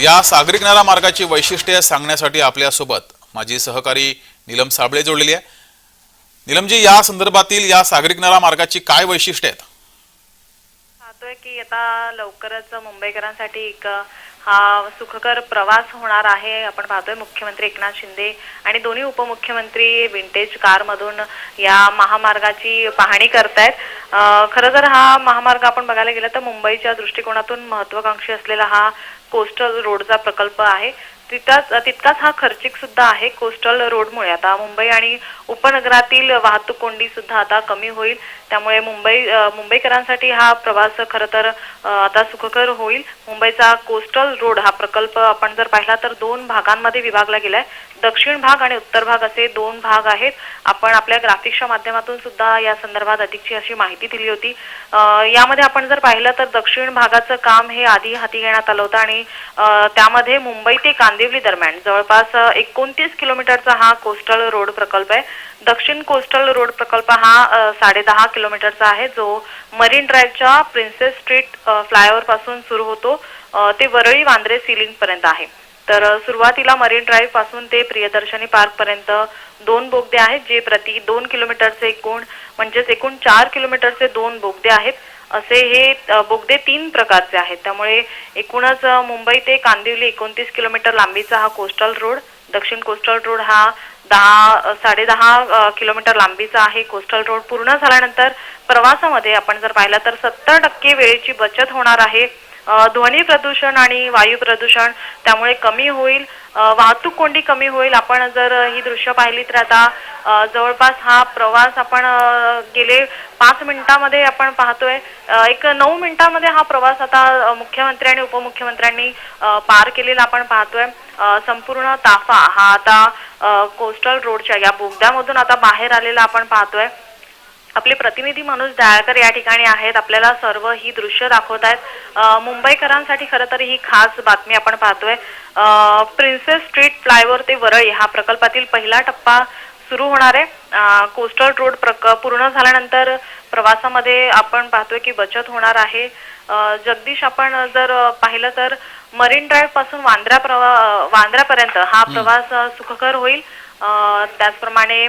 या सागरी किनारा मार्गाची वैशिष्ट्ये सांगण्यासाठी आपल्यासोबत माझी सहकारी नीलम साबळे जोडलेली आहे. नीलमजी या संदर्भातील या सागरी किनारा मार्गाची काय वैशिष्ट्य आहेत? पाहतोय की आता लवकरच मुंबईकरांसाठी एक हा सुखकर प्रवास होणार आहे. आपण पाहतोय मुख्यमंत्री एकनाथ शिंदे आणि दोन्ही उपमुख्यमंत्री विंटेज कारमधून या महामार्गाची पाहणी करतायत. खरं तर हा महामार्ग आपण बघायला गेलं तर मुंबईच्या दृष्टिकोनातून महत्वाकांक्षी असलेला हा कोस्टल रोडचा प्रकल्प आहे. तितकाच तितकाच हा खर्चिक सुद्धा आहे कोस्टल रोडमुळे. आता मुंबई आणि उपनगरातील वाहतूक कोंडी सुद्धा आता कमी होईल. त्यामुळे मुंबई मुंबईकरांसाठी हा प्रवास खरं तर आता सुखकर होईल. मुंबईचा कोस्टल रोड हा प्रकल्प आपण जर पाहिला तर दोन भागांमध्ये विभागला गेलाय. दक्षिण भाग आणि उत्तर भाग असे दोन भाग आहेत. आपण आपल्या ग्राफिक्सच्या माध्यमातून सुद्धा या संदर्भात अधिकची अशी माहिती दिली होती. यामध्ये आपण जर पाहिलं तर दक्षिण भागाचं काम हे आधी हाती घेण्यात आलं होतं आणि त्यामध्ये मुंबई ते कांदिवली दरम्यान जवळपास एकोणतीस किलोमीटरचा हा कोस्टल रोड प्रकल्प आहे. दक्षिण कोस्टल रोड प्रकल्प हा साडे दहा किलोमीटरचा आहे. जो मरीन ड्राईव्हच्या प्रिन्सेस स्ट्रीट फ्लायओव्हरपासून सुरू होतो. ते वरळी वांद्रे सिलिंग पर्यंत आहे. तर सुरुवातीला मरीन ड्राईव्हपासून ते प्रियदर्शनी पार्क पर्यंत दोन बोगदे आहेत जे प्रति दोन किलोमीटरचे एकूण म्हणजेच एकूण चार किलोमीटरचे दोन बोगदे आहेत. असे हे बोगदे तीन प्रकारचे आहेत. त्यामुळे एकूणच मुंबई ते कांदिवली एकोणतीस किलोमीटर लांबीचा हा कोस्टल रोड दक्षिण कोस्टल रोड हा दहा साडे साडेदहा किलोमीटर लांबीचा आहे कोस्टल रोड. पूर्ण झाल्यानंतर प्रवासामध्ये आपण जर पाहिलं तर सत्तर टक्के वेळेची बचत होणार आहे. ध्वनी प्रदूषण आणि वायू प्रदूषण त्यामुळे कमी होईल. वाहतूक कोंडी कमी होईल. आपण जर ही दृश्य पाहिली तर आता जवळपास हा प्रवास आपण गेले पाच मिनिटामध्ये आपण पाहतोय. एक नऊ मिनिटामध्ये हा प्रवास आता मुख्यमंत्री आणि उपमुख्यमंत्र्यांनी पार केलेला आपण पाहतोय. संपूर्ण ताफा हा आता कोस्टल रोडच्या या बोगद्यामधून आता बाहेर आलेला आपण पाहतोय. आपले प्रतिनिधी मनोज दयाळकर या ठिकाणी आहेत. आपल्याला सर्व ही दृश्य दाखवत आहेत. मुंबईकरांसाठी खरं तर ही खास बातमी आपण पाहतोय. प्रिन्सेस स्ट्रीट फ्लायओव्हर ते वरळी हा प्रकल्पातील पहिला टप्पा सुरू होणार आहे. कोस्टल रोड प्रक पूर्ण झाल्यानंतर प्रवासामध्ये आपण पाहतोय की बचत होणार आहे. जगदीश आपण जर पाहिलं तर मरीन ड्राईव्हपासून वांद्रा प्रवा वांद्र्यापर्यंत हा प्रवास सुखकर होईल. त्याचप्रमाणे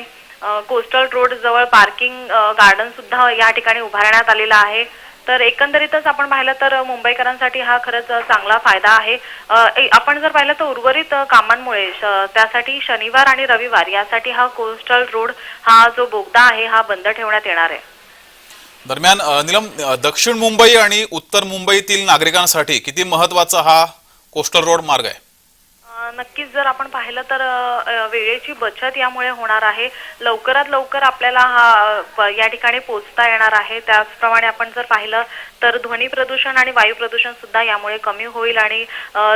कोस्टल रोड जवळ पार्किंग गार्डन सुद्धा या ठिकाणी उभारण्यात आलेला आहे. तर एकंदरीतच आपण पाहिलं तर मुंबईकरांसाठी हा खरंच चांगला फायदा आहे. आपण जर पाहिलं तर उर्वरित कामांमुळे त्यासाठी शनिवार आणि रविवार यासाठी हा कोस्टल रोड हा जो बोगदा आहे हा बंद ठेवण्यात येणार आहे. दरम्यान निलम नीलम दक्षिण मुंबई आणि उत्तर मुंबईतील नागरिकांसाठी किती महत्त्वाचा हा कोस्टल रोड मार्ग आहे? नक्कीच जर आपण पाहिलं तर वेळेची बचत यामुळे होणार आहे. लवकरात लवकर आपल्याला हा या ठिकाणी पोचता येणार आहे. त्याचप्रमाणे आपण जर पाहिलं तर ध्वनी प्रदूषण आणि वायू प्रदूषण सुद्धा यामुळे कमी होईल आणि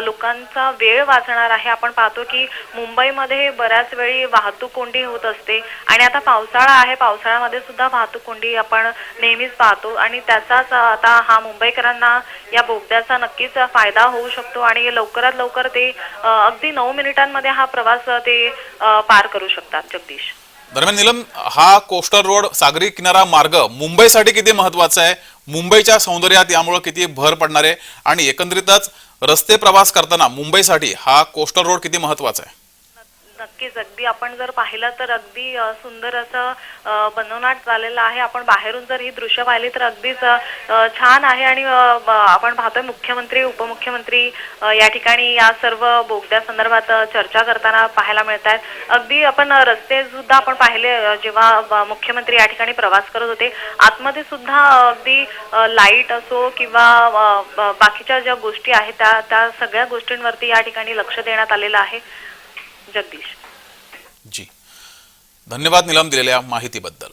लोकांचा वेळ वाचणार आहे. आपण पाहतो की मुंबईमध्ये बऱ्याच वेळी वाहतूक कोंडी होत असते आणि आता पावसाळा आहे. पावसाळ्यामध्ये सुद्धा वाहतूक कोंडी आपण नेहमीच पाहतो आणि त्याचाच आता हा मुंबईकरांना या बोगद्याचा नक्कीच फायदा होऊ शकतो आणि लवकरात लवकर ते अगदी नऊ मिनिटांमध्ये हा प्रवास ते पार करू शकतात. जगदीश. दरम्यान निलम हा कोस्टल रोड सागरी किनारा मार्ग मुंबईसाठी किती महत्त्वाचा आहे? मुंबईच्या सौंदर्यात यामुळे किती भर पडणार आहे? आणि एकंदरीतच रस्ते प्रवास करताना मुंबईसाठी हा कोस्टल रोड किती महत्त्वाचा आहे? नक्कीच. अगदी आपण जर पाहिलं तर अगदी सुंदर असं बनवण्यात आलेलं आहे. आपण बाहेरून जर ही दृश्य पाहिली तर अगदीच छान आहे आणि आपण पाहतोय मुख्यमंत्री उपमुख्यमंत्री या ठिकाणी या सर्व बोगद्या संदर्भात चर्चा करताना पाहायला मिळत आहेत अगदी आपण रस्ते सुद्धा आपण पाहिले जेव्हा मुख्यमंत्री या ठिकाणी प्रवास करत होते. आतमध्ये सुद्धा अगदी लाइट असो किंवा बाकीच्या ज्या गोष्टी आहेत त्या त्या सगळ्या गोष्टींवरती या ठिकाणी लक्ष देण्यात आलेलं आहे. जगदीश। जी। धन्यवाद नीलम दिलेल्या माहितीबद्दल।